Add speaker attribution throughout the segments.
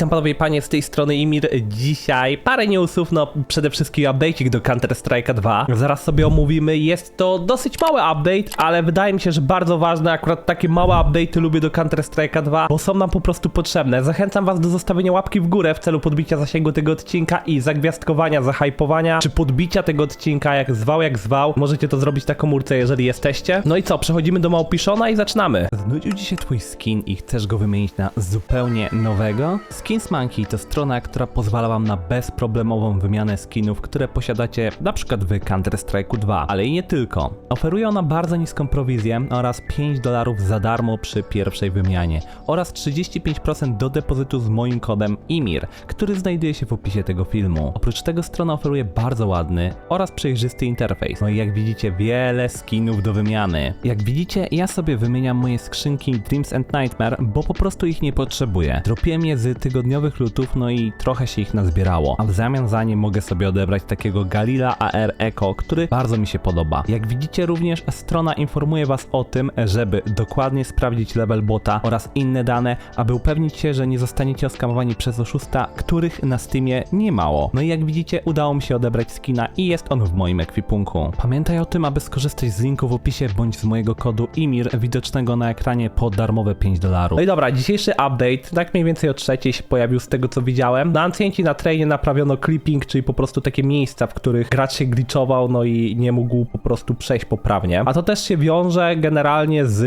Speaker 1: Witam panowie i panie z tej strony Imir. Dzisiaj parę newsów, no przede wszystkim update'ik do Counter Strike 2. Zaraz sobie omówimy. Jest to dosyć mały update, ale wydaje mi się, że bardzo ważne. Akurat takie małe update'y lubię do Counter Strike 2, bo są nam po prostu potrzebne. Zachęcam was do zostawienia łapki w górę w celu podbicia zasięgu tego odcinka i zagwiazdkowania, zahypowania, czy podbicia tego odcinka, jak zwał, jak zwał. Możecie to zrobić na komórce, jeżeli jesteście. No i co, przechodzimy do Małpiszona i zaczynamy. Znudził się twój skin i chcesz go wymienić na zupełnie nowego? Skins Monkey to strona, która pozwala wam na bezproblemową wymianę skinów, które posiadacie przykład w Counter-Strike 2, ale i nie tylko. Oferuje ona bardzo niską prowizję oraz 5 dolarów za darmo przy pierwszej wymianie oraz 35% do depozytu z moim kodem IMIR, który znajduje się w opisie tego filmu. Oprócz tego strona oferuje bardzo ładny oraz przejrzysty interfejs. No i jak widzicie wiele skinów do wymiany. Jak widzicie ja sobie wymieniam moje skrzynki Dreams and Nightmare, bo po prostu ich nie potrzebuję. Dropiłem je z tygodniowych lutów, no i trochę się ich nazbierało. A w zamian za nie mogę sobie odebrać takiego Galila AR Eco, który bardzo mi się podoba. Jak widzicie również strona informuje was o tym, żeby dokładnie sprawdzić level bota oraz inne dane, aby upewnić się, że nie zostaniecie oskamowani przez oszusta, których na Steamie nie mało. No i jak widzicie udało mi się odebrać skina i jest on w moim ekwipunku. Pamiętaj o tym, aby skorzystać z linku w opisie bądź z mojego kodu IMIR widocznego na ekranie po darmowe 5 dolarów. No i dobra, dzisiejszy update, tak mniej więcej o trzeciej pojawił z tego co widziałem. Na Ancienci na trainie naprawiono clipping, czyli po prostu takie miejsca, w których gracz się glitchował, no i nie mógł po prostu przejść poprawnie. A to też się wiąże generalnie z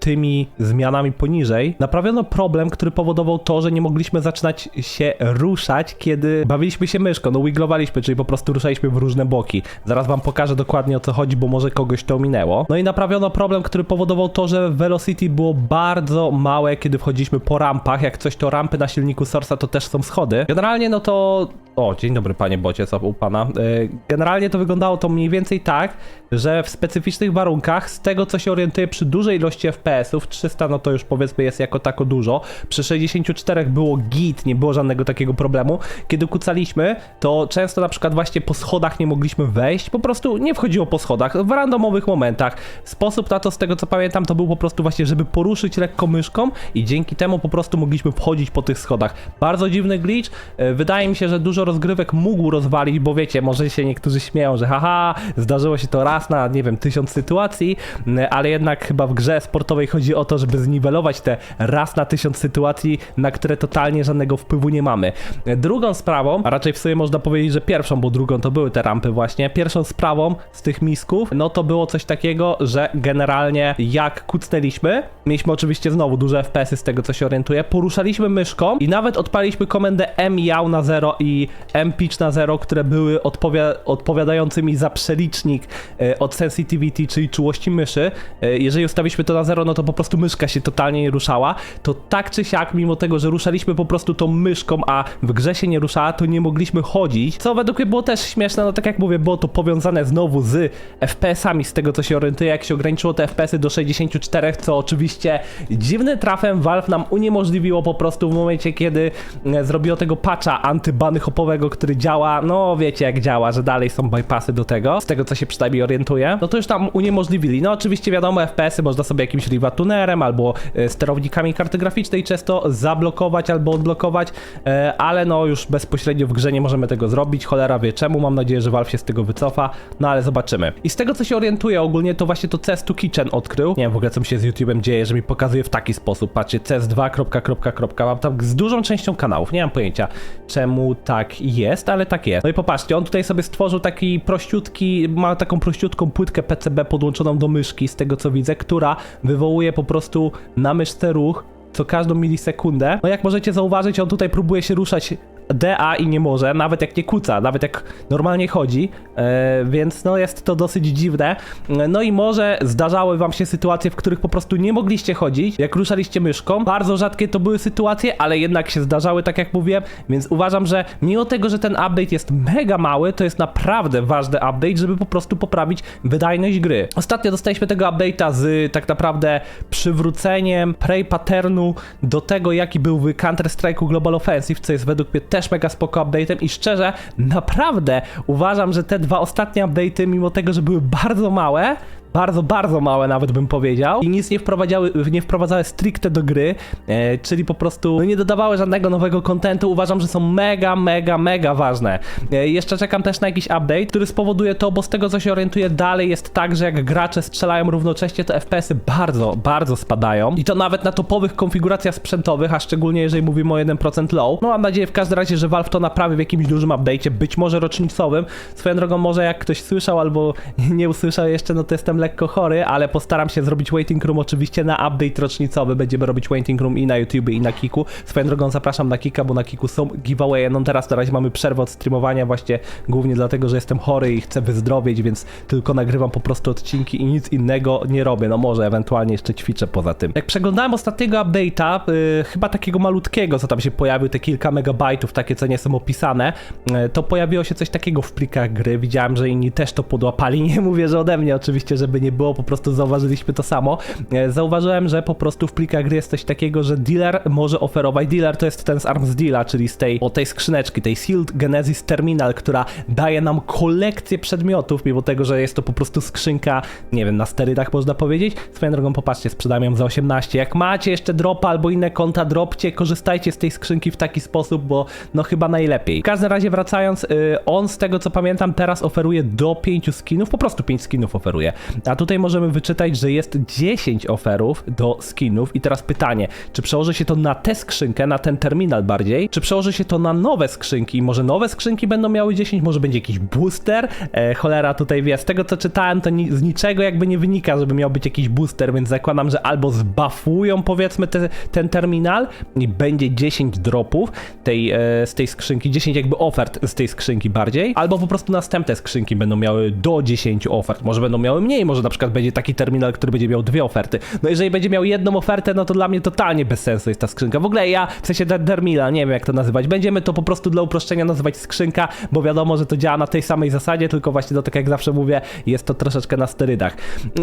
Speaker 1: tymi zmianami poniżej. Naprawiono problem, który powodował to, że nie mogliśmy zaczynać się ruszać, kiedy bawiliśmy się myszką, no wiglowaliśmy, czyli po prostu ruszaliśmy w różne boki. Zaraz wam pokażę dokładnie o co chodzi, bo może kogoś to minęło. No i naprawiono problem, który powodował to, że velocity było bardzo małe, kiedy wchodziliśmy po rampach. Jak coś to rampy na silniku Source'a to też są schody. Generalnie no to... O, dzień dobry panie bocie, co u pana? Yy, Generalnie to wyglądało to mniej więcej tak, że w specyficznych warunkach, z tego co się orientuję przy dużej ilości FPS-ów, 300 no to już powiedzmy jest jako tako dużo, przy 64 było git, nie było żadnego takiego problemu. Kiedy kucaliśmy, to często na przykład właśnie po schodach nie mogliśmy wejść, po prostu nie wchodziło po schodach, w randomowych momentach. Sposób na to, z tego co pamiętam, to był po prostu właśnie, żeby poruszyć lekko myszką i dzięki temu po prostu mogliśmy wchodzić po tych schodach. Bardzo dziwny glitch, E, wydaje mi się, że dużo rozgrywek mógł rozwalić, bo wiecie, może się niektórzy śmieją, że haha, zdarzyło się to raz na, nie wiem, tysiąc sytuacji, m, ale jednak chyba w grze sportowej chodzi o to, żeby zniwelować te raz na tysiąc sytuacji, na które totalnie żadnego wpływu nie mamy. Drugą sprawą, a raczej w sumie można powiedzieć, że pierwszą, bo drugą to były te rampy właśnie, pierwszą sprawą z tych misków, no to było coś takiego, że generalnie jak kucnęliśmy, mieliśmy oczywiście znowu duże FPS-y z tego co się orientuję, poruszaliśmy myszką i nawet odpaliśmy komendę myał na 0 i mpitch na 0, które były odpowia odpowiadającymi za przelicznik e, od sensitivity, czyli czułości myszy. E, jeżeli ustawiliśmy to na 0, no to po prostu myszka się totalnie nie ruszała. To tak czy siak, mimo tego, że ruszaliśmy po prostu tą myszką, a w grze się nie ruszała, to nie mogliśmy chodzić. Co według mnie było też śmieszne, no tak jak mówię, było to powiązane znowu z FPS-ami, z tego co się orientuję, jak się ograniczyło te FPS-y do 64, co oczywiście dziwny trafem Valve nam uniemożliwiło po prostu w momencie, kiedy e, zrobiło tego patcha antybany hopowego, który działa, no wiecie jak działa, że dalej są bypassy do tego, z tego co się przynajmniej orientuję, no to już tam uniemożliwili. No oczywiście wiadomo, FPS-y można sobie jakimś Riva tunerem albo e, sterownikami karty graficznej często zablokować albo odblokować, e, ale no już bezpośrednio w grze nie możemy tego zrobić, cholera wie czemu, mam nadzieję, że Valve się z tego wycofa, no ale zobaczymy. I z tego co się orientuję ogólnie, to właśnie to CS2 Kitchen odkrył, nie wiem w ogóle co mi się z YouTube'em dzieje, że mi pokazuje w taki sposób, patrzcie, CS2, kropka, kropka, kropka, mam tam z dużą częścią kanałów, nie mam pojęcia czemu tak jest, ale tak jest. No i popatrzcie, on tutaj sobie stworzył taki prościutki, ma taką prościutką płytkę PCB podłączoną do myszki, z tego co widzę, która wywołuje po prostu na myszce ruch co każdą milisekundę. No jak możecie zauważyć, on tutaj próbuje się ruszać DA i nie może, nawet jak nie kuca, nawet jak normalnie chodzi, e, więc no jest to dosyć dziwne. No i może zdarzały wam się sytuacje, w których po prostu nie mogliście chodzić, jak ruszaliście myszką. Bardzo rzadkie to były sytuacje, ale jednak się zdarzały, tak jak mówiłem, więc uważam, że mimo tego, że ten update jest mega mały, to jest naprawdę ważny update, żeby po prostu poprawić wydajność gry. Ostatnio dostaliśmy tego update'a z tak naprawdę przywróceniem prey patternu do tego, jaki był w Counter-Strike'u Global Offensive, co jest według mnie też mega spoko update'em i szczerze, naprawdę uważam, że te dwa ostatnie update'y, mimo tego, że były bardzo małe, bardzo, bardzo małe nawet bym powiedział i nic nie wprowadzały, nie wprowadzały stricte do gry, e, czyli po prostu no, nie dodawały żadnego nowego kontentu. Uważam, że są mega, mega, mega ważne. E, jeszcze czekam też na jakiś update, który spowoduje to, bo z tego co się orientuję dalej jest tak, że jak gracze strzelają równocześnie, to FPS-y bardzo, bardzo spadają i to nawet na topowych konfiguracjach sprzętowych, a szczególnie jeżeli mówimy o 1% low. No mam nadzieję w każdym razie, że Valve to naprawi w jakimś dużym update'cie, być może rocznicowym. Swoją drogą może jak ktoś słyszał albo nie usłyszał jeszcze, no to jestem lekko chory, ale postaram się zrobić waiting room oczywiście na update rocznicowy. Będziemy robić waiting room i na YouTube i na Kiku. Swoją drogą zapraszam na Kika, bo na Kiku są giveaway. No teraz na razie mamy przerwę od streamowania właśnie głównie dlatego, że jestem chory i chcę wyzdrowieć, więc tylko nagrywam po prostu odcinki i nic innego nie robię. No może ewentualnie jeszcze ćwiczę poza tym. Jak przeglądałem ostatniego update'a, yy, chyba takiego malutkiego, co tam się pojawił, te kilka megabajtów, takie co nie są opisane, yy, to pojawiło się coś takiego w plikach gry. Widziałem, że inni też to podłapali. Nie mówię, że ode mnie oczywiście, żeby nie było, po prostu zauważyliśmy to samo. Yy, zauważyłem, że po prostu w plikach gry jest coś takiego, że dealer może oferować. Dealer to jest ten z Arms Deala, czyli z tej, o tej skrzyneczki, tej Sealed Genesis Terminal, która daje nam kolekcję przedmiotów, mimo tego, że jest to po prostu skrzynka, nie wiem, na sterydach można powiedzieć. Swoją drogą, popatrzcie, sprzedam ją za 18. Jak macie jeszcze dropa albo inne konta, dropcie, korzystajcie z tej skrzynki w taki sposób, bo no chyba najlepiej. W każdym razie wracając, yy, on z tego co pamiętam teraz oferuje do 5 skinów, po prostu 5 skinów oferuje. A tutaj możemy wyczytać, że jest 10 oferów do skinów i teraz pytanie, czy przełoży się to na tę skrzynkę, na ten terminal bardziej, czy przełoży się to na nowe skrzynki? Może nowe skrzynki będą miały 10, może będzie jakiś booster? E, cholera tutaj wie, z tego co czytałem, to ni z niczego jakby nie wynika, żeby miał być jakiś booster, więc zakładam, że albo zbafują powiedzmy te, ten terminal i będzie 10 dropów tej, e, z tej skrzynki, 10 jakby ofert z tej skrzynki bardziej, albo po prostu następne skrzynki będą miały do 10 ofert, może będą miały mniej, może na przykład będzie taki terminal, który będzie miał dwie oferty. No jeżeli będzie miał jedną ofertę, no to dla mnie totalnie bez sensu jest ta skrzynka. W ogóle ja, w sensie ter- terminal, nie wiem jak to nazywać, będziemy to po prostu dla uproszczenia nazywać skrzynka, bo wiadomo, że to działa na tej samej zasadzie, tylko właśnie do tak jak zawsze mówię, jest to troszeczkę na sterydach.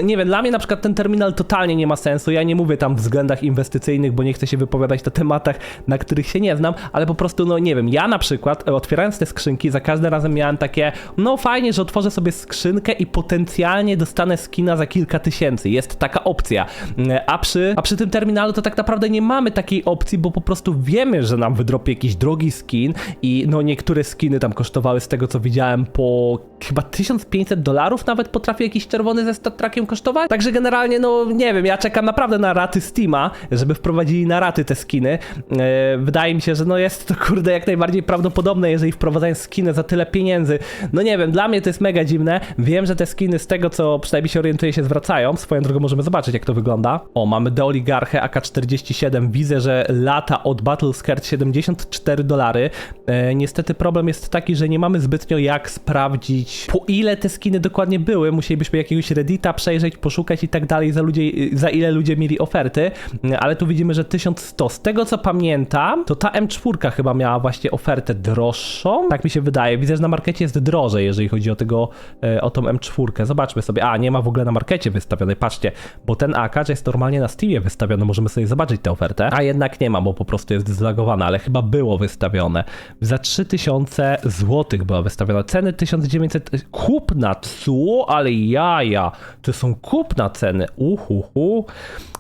Speaker 1: Nie wiem, dla mnie na przykład ten terminal totalnie nie ma sensu, ja nie mówię tam w względach inwestycyjnych, bo nie chcę się wypowiadać na tematach, na których się nie znam, ale po prostu, no nie wiem, ja na przykład e, otwierając te skrzynki, za każdym razem miałem takie, no fajnie, że otworzę sobie skrzynkę i potencjalnie dostanę skina za kilka tysięcy, jest taka opcja, E, a przy, a przy tym terminalu to tak naprawdę nie mamy takiej opcji, bo po prostu wiemy, że nam wydropi jakiś drogi skin i no niektóre skiny tam kosztowały z tego co widziałem po chyba 1500 dolarów nawet potrafi jakiś czerwony ze stat trackiem kosztować. Także generalnie no nie wiem, ja czekam naprawdę na raty Steama, żeby wprowadzili na raty te skiny. E, wydaje mi się, że no jest to kurde jak najbardziej prawdopodobne, jeżeli wprowadzają skiny za tyle pieniędzy. No nie wiem, dla mnie to jest mega dziwne. Wiem, że te skiny z tego co przynajmniej się orientuję się zwracają. Swoją drogą możemy zobaczyć jak to wygląda. O, mamy Deoligarchę AK-47. Widzę, że lata od Battle Skirt 74 dolary. E, niestety problem jest taki, że nie mamy zbytnio jak sprawdzić po ile te skiny dokładnie były. Musielibyśmy jakiegoś Reddita przejrzeć, poszukać i tak dalej, za, ludzie, za ile ludzie mieli oferty. Ale tu widzimy, że 1100. Z tego co pamiętam, to ta M4 chyba miała właśnie ofertę droższą. Tak mi się wydaje. Widzę, że na markecie jest drożej, jeżeli chodzi o tego, e, o tą M4. Zobaczmy sobie. A, nie ma w ogóle na markecie wystawionej. Patrzcie, bo ten AK jest normalnie na Steamie wystawiony. Możemy sobie zobaczyć tę ofertę. A jednak nie ma, bo po prostu jest zlagowana, ale chyba było wystawione. Za 3000 zł była wystawiona. Ceny 1900. Kupna, co? Ale jaja. To są kupna ceny. Uhuhu.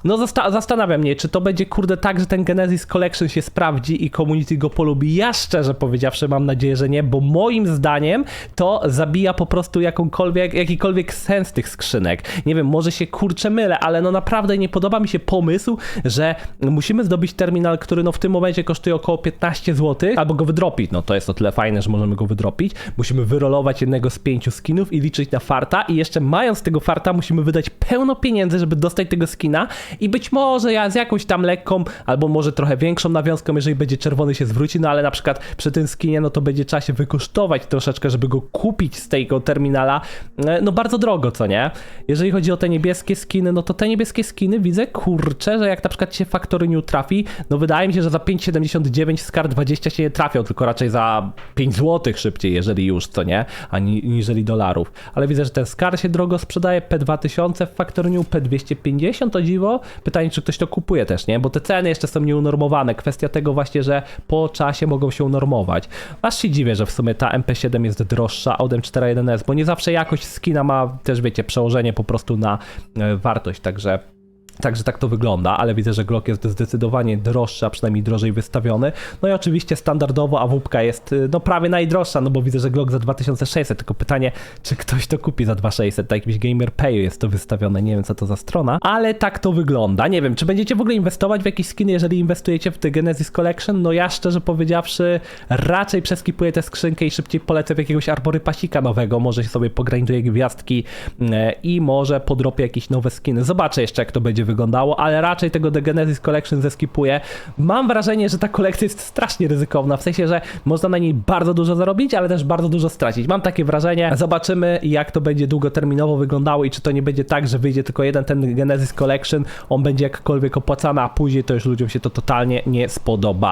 Speaker 1: No zasta- zastanawiam mnie, czy to będzie kurde tak, że ten Genesis Collection się sprawdzi i community go polubi. Ja szczerze powiedziawszy mam nadzieję, że nie, bo moim zdaniem to zabija po prostu jakąkolwiek, jakikolwiek sens tych skrzynek. Nie wiem, może się kurczę mylę, ale no naprawdę nie podoba mi się pomysł, że musimy zdobyć terminal, który no w tym momencie kosztuje około 15 zł, albo go wydropić. No to jest o tyle fajne, że możemy go wydropić. Musimy wyrolować jednego z pięciu skinów i liczyć na farta i jeszcze mając tego farta musimy wydać pełno pieniędzy, żeby dostać tego skina i być może ja z jakąś tam lekką, albo może trochę większą nawiązką, jeżeli będzie czerwony się zwróci, no ale na przykład przy tym skinie, no to będzie trzeba się wykosztować troszeczkę, żeby go kupić z tego terminala, E, no bardzo drogo, co nie? Jeżeli chodzi o te niebieskie skiny, no to te niebieskie skiny widzę, kurczę, że jak na przykład się Factory New trafi, no wydaje mi się, że za 5,79 z kart 20 się nie trafią, tylko raczej za 5 zł szybciej, jeżeli już, co nie? Ani ni- niżeli dolarów. Ale widzę, że ten Scar się drogo sprzedaje, P2000 w Factorniu, P250 o dziwo. Pytanie, czy ktoś to kupuje też, nie? Bo te ceny jeszcze są nieunormowane. Kwestia tego właśnie, że po czasie mogą się unormować. Aż się dziwię, że w sumie ta MP7 jest droższa od M41S, bo nie zawsze jakość skina ma też, wiecie, przełożenie po prostu na e, wartość, także... Także tak to wygląda, ale widzę, że Glock jest zdecydowanie droższy, a przynajmniej drożej wystawiony. No i oczywiście standardowo AWP jest y, no prawie najdroższa, no bo widzę, że Glock za 2600, tylko pytanie, czy ktoś to kupi za 2600, na jakimś Gamer Payu jest to wystawione, nie wiem co to za strona, ale tak to wygląda. Nie wiem, czy będziecie w ogóle inwestować w jakieś skiny, jeżeli inwestujecie w The Genesis Collection? No ja szczerze powiedziawszy raczej przeskipuję tę skrzynkę i szybciej polecę w jakiegoś arbory pasika nowego, może sobie pogranduję gwiazdki e, i może podrobię jakieś nowe skiny. Zobaczę jeszcze jak to będzie wyglądało, ale raczej tego The Genesis Collection zeskipuję. Mam wrażenie, że ta kolekcja jest strasznie ryzykowna, w sensie, że można na niej bardzo dużo zarobić, ale też bardzo dużo stracić. Mam takie wrażenie. Zobaczymy jak to będzie długoterminowo wyglądało i czy to nie będzie tak, że wyjdzie tylko jeden ten Genesis Collection, on będzie jakkolwiek opłacany, a później to już ludziom się to totalnie nie spodoba.